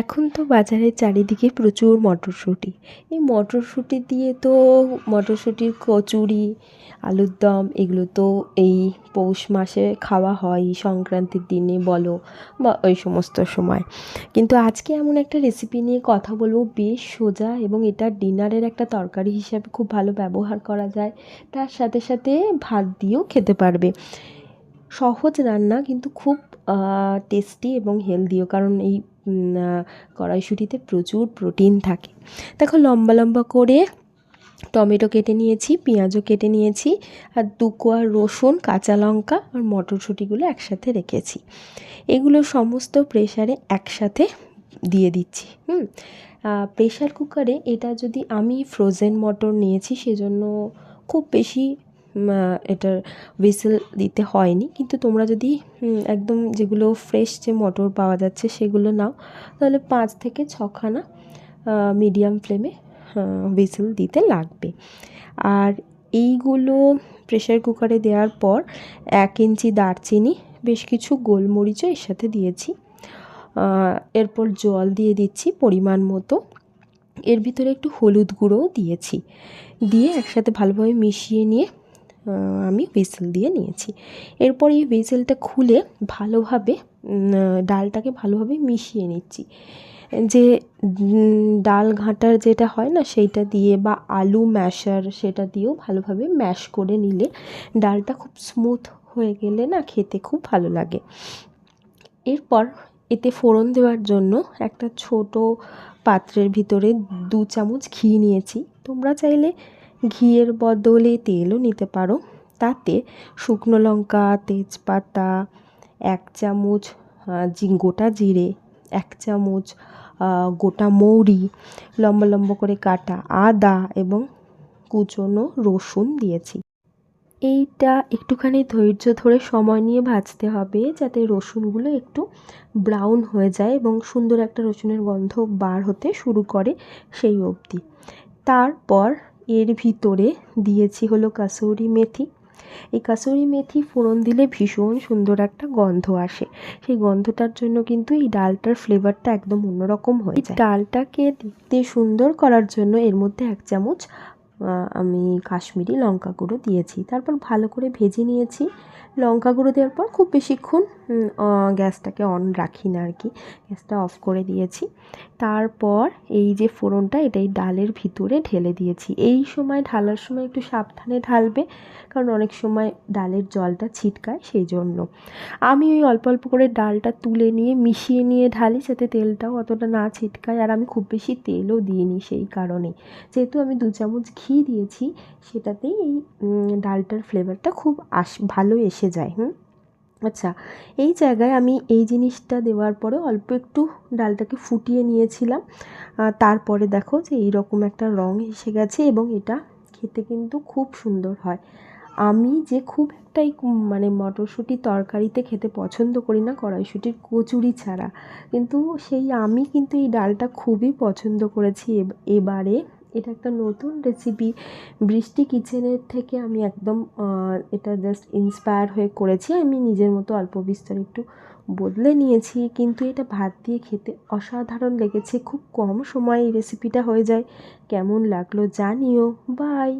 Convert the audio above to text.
এখন তো বাজারে চারিদিকে প্রচুর মটরশুঁটি। এই মটরশুঁটি দিয়ে তো মটরশুঁটির কচুরি, আলুর দম, এগুলো তো এই পৌষ মাসে খাওয়া হয় সংক্রান্তির দিনে বলো বা ওই সমস্ত সময়। কিন্তু আজকে এমন একটা রেসিপি নিয়ে কথা বলব, বেশ সোজা এবং এটা ডিনারের একটা তরকারি হিসাবে খুব ভালো ব্যবহার করা যায়। তার সাথে সাথে ভাত দিয়েও খেতে পারবে। সহজ রান্না কিন্তু খুব টেস্টি এবং হেলদিও কারণ এই কড়াইশুঁটিতে প্রচুর প্রোটিন থাকে। দেখো লম্বা লম্বা করে টমেটো কেটে নিয়েছি, পেঁয়াজও কেটে নিয়েছি, আর দু কোয়া রসুন, কাঁচা লঙ্কা আর মটরশুঁটিগুলো একসাথে রেখেছি। এগুলো সমস্ত প্রেশারে একসাথে দিয়ে দিচ্ছি, হুম? প্রেশার কুকারে এটা যদি আমি ফ্রোজেন মটর নিয়েছি সেজন্য খুব বেশি এটার হুইসেল দিতে হয়নি। কিন্তু তোমরা যদি একদম যেগুলো ফ্রেশ যে মটর পাওয়া যাচ্ছে সেগুলো নাও, তাহলে পাঁচ থেকে ছখানা মিডিয়াম ফ্লেমে হুইসেল দিতে লাগবে। আর এইগুলো প্রেশার কুকারে দেওয়ার পর এক ইঞ্চি দারচিনি, বেশ কিছু গোলমরিচও এর সাথে দিয়েছি। এরপর জল দিয়ে দিচ্ছি পরিমাণ মতো। এর ভিতরে একটু হলুদ গুঁড়োও দিয়েছি। দিয়ে একসাথে ভালোভাবে মিশিয়ে নিয়ে আমি হুইসেল দিয়ে নিয়েছি। এরপর এই হুইসেলটা খুলে ভালোভাবে ডালটাকে ভালোভাবে মিশিয়ে নিচ্ছি। যে ডাল ঘাঁটার যেটা হয় না, সেইটা দিয়ে বা আলু ম্যাশার সেটা দিয়েও ভালোভাবে ম্যাশ করে নিলে ডালটা খুব স্মুথ হয়ে গেলে না খেতে খুব ভালো লাগে। এরপর এতে ফোড়ন দেওয়ার জন্য একটা ছোট পাত্রের ভিতরে দু চামচ ঘি নিয়েছি। তোমরা চাইলে ঘিয়ের বদলে তেলও নিতে পারো। তাতে শুকনো লঙ্কা, তেজপাতা, এক চামচ গোটা জিরে, এক চামচ গোটা মৌরি, লম্বা লম্বা করে কাটা আদা এবং কুচনো রসুন দিয়েছি। এইটা একটুখানি ধৈর্য ধরে সময় নিয়ে ভাজতে হবে যাতে রসুনগুলো একটু ব্রাউন হয়ে যায় এবং সুন্দর একটা রসুনের গন্ধ বার হতে শুরু করে সেই অবধি। তারপর এর ভিতরে দিয়েছি হলো কাসুরি মেথি। এই কাসুরি মেথি ফোড়ন দিলে ভীষণ সুন্দর একটা গন্ধ আসে। সেই গন্ধটার জন্য কিন্তু এই ডালটার ফ্লেভারটা একদম অন্যরকম হয়ে যায়। ডালটাকে দেখতে সুন্দর করার জন্য এর মধ্যে এক চামচ আমি কাশ্মীরি লঙ্কা গুঁড়ো দিয়েছি। তারপর ভালো করে ভেজে নিয়েছি। লঙ্কা গুঁড়ো দেওয়ার পর খুব বেশিক্ষণ গ্যাসটাকে অন রাখি না আর কি। গ্যাসটা অফ করে দিয়েছি। তারপর এই যে ফোড়নটা এটাই ডালের ভিতরে ঢেলে দিয়েছি। এই সময় ঢালার সময় একটু সাবধানে ঢালবে, কারণ অনেক সময় ডালের জলটা ছিটকায় সেই জন্য আমি ওই অল্প অল্প করে ডালটা তুলে নিয়ে, মিশিয়ে নিয়ে ঢালি যাতে তেলটাও অতটা না ছিটকায়। আর আমি খুব বেশি তেলও দিইনি সেই কারণে। যেহেতু আমি দু চামচ ঘি দিয়েছি, সেটাতেই এই ডালটার ফ্লেভারটা খুব আস, ভালো এসে যায়, হুম? আচ্ছা এই জায়গায় আমি এই জিনিসটা দেওয়ার পরে অল্প একটু ডালটাকে ফুটিয়ে নিয়েছিলাম। তারপরে দেখো যে এইরকম একটা রং এসে গেছে এবং এটা খেতে কিন্তু খুব সুন্দর হয়। আমি যে খুব একটাই মানে মটরশুঁটি তরকারিতে খেতে পছন্দ করি না, কড়াইশুঁটির কচুরি ছাড়া। কিন্তু সেই আমি কিন্তু এই ডালটা খুবই পছন্দ করেছি এবারে। এটা একটা নতুন রেসিপি বৃষ্টি কিচেনের থেকে আমি একদম এটা জাস্ট ইন্সপায়ার হয়ে করেছি। আমি নিজের মতো অল্প বিস্তর একটু বদলে নিয়েছি, কিন্তু এটা ভাত দিয়ে খেতে অসাধারণ লেগেছে। খুব কম সময়ে এই রেসিপিটা হয়ে যায়। কেমন লাগল জানিও। বাই